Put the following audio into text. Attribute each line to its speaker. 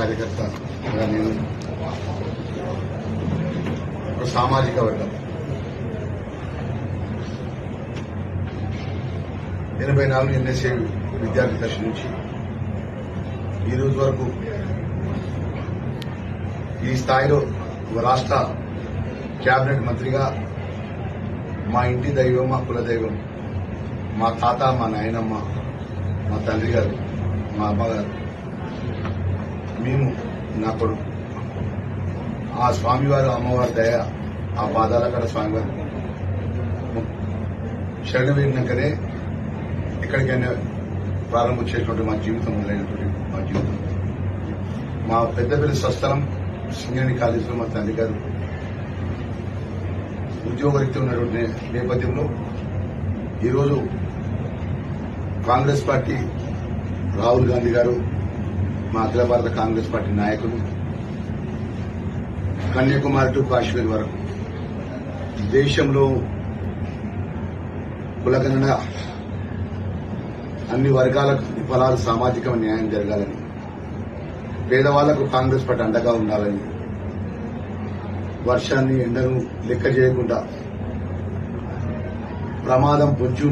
Speaker 1: కార్యకర్త నేను ఒక సామాజిక వర్గం. ఎనభై నాలుగు ఎన్ఎస్ఏ విద్యార్థి దశ నుంచి ఈ రోజు వరకు ఈ స్థాయిలో రాష్ట్ర కేబినెట్ మంత్రిగా మా ఇంటి దైవం మా కుల దైవం మా తాత మా నాయనమ్మ మా తండ్రి గారు మా అమ్మగారు నా కొడుకు. ఆ స్వామివారు అమ్మవారి దయ ఆ పాదాల కాడ స్వామివారు. శరణ వేడినాకనే ఎక్కడికైనా ప్రారంభించేటువంటి మా జీవితం మొదలైనటువంటి మా జీవితం. మా పెద్దపల్లి స్వస్థలం సింగరేణి కాలేజీలో మా తండ్రి గారు. ఉద్యోగరీత్యా ఉన్నటువంటి నేపథ్యంలో ఈరోజు కాంగ్రెస్ పార్టీ రాహుల్ గాంధీ గారు మా అఖిల భారత కాంగ్రెస్ పార్టీ నాయకులు కన్యాకుమారి టు కాశ్మీర్ వరకు. దేశంలో కులగణన అన్ని వర్గాలకు ఫలాలు సామాజిక న్యాయం జరగాలని పేదవాళ్ళకు కాంగ్రెస్ పార్టీ అండగా ఉండాలని వర్షాన్ని ఎండను లెక్క చేయకుండా ప్రమాదం పొంచి